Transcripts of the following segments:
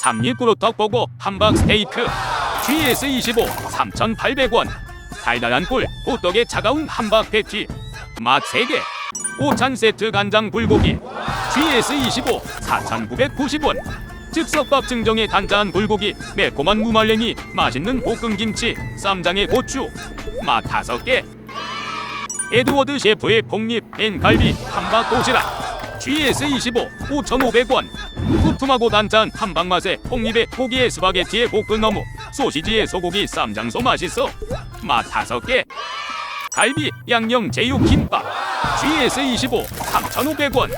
삼립그릇 떡보고 함박 스테이크. GS25 3,800원. 달달한 꿀 호떡에 차가운 함박 패티. 맛 3개. 오찬 세트 간장 불고기. GS25 4,990원. 즉석밥 증정의 단짠 불고기 매콤한 무말랭이 맛있는 볶음김치 쌈장에 고추. 맛 5개. 에드워드 셰프의 폭립 벤갈비 함박 도시락 GS25 5,500원. 두툼하고 단짠 함박 맛에 폭립에 고기에 스파게티에 볶은 어묵 소시지에 소고기 쌈장소 맛있어. 맛 5개. 갈비 양념 제육 김밥. GS25 3,500원.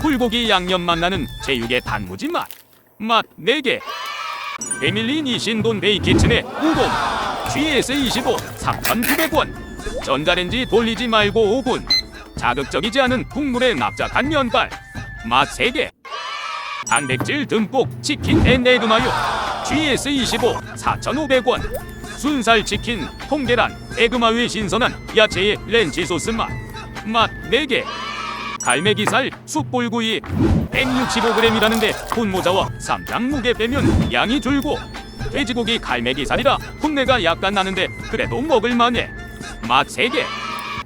불고기 양념 맛나는 제육의 단무지 맛. 맛 4개. 베밀리 니신돈 베이 키친의 우동. GS25 3,900원. 전자레인지 돌리지 말고 5분 자극적이지 않은 국물에 납작한 면발 맛 3개. 단백질 듬뿍 치킨 앤 에그 마요. GS25 4,500원. 순살 치킨 통계란 에그마요의 신선한 야채의 렌치 소스 맛. 맛 4개. 갈매기살 숯불구이. 165g이라는데 분모자와 쌈장 무게 빼면 양이 줄고. 돼지고기 갈매기살이라 풋내가 약간 나는데 그래도 먹을만해. 맛 3개.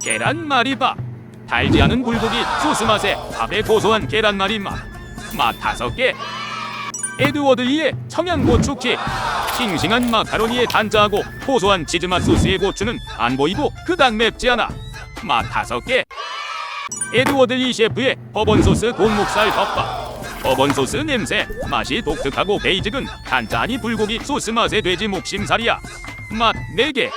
계란말이밥 달지 않은 불고기 소스 맛에 밥에 고소한 계란말이 맛맛 5개. 에드워드리의 청양고추킥 싱싱한 마카로니에 단자하고 고소한 치즈맛 소스의 고추는 안 보이고 그닥 맵지 않아. 맛 5개. 에드워드리 셰프의 버번 소스 곰목살 덮밥. 버번 소스 냄새 맛이 독특하고 베이직은 단짠이 불고기 소스 맛의 돼지 목심살이야. 맛 4개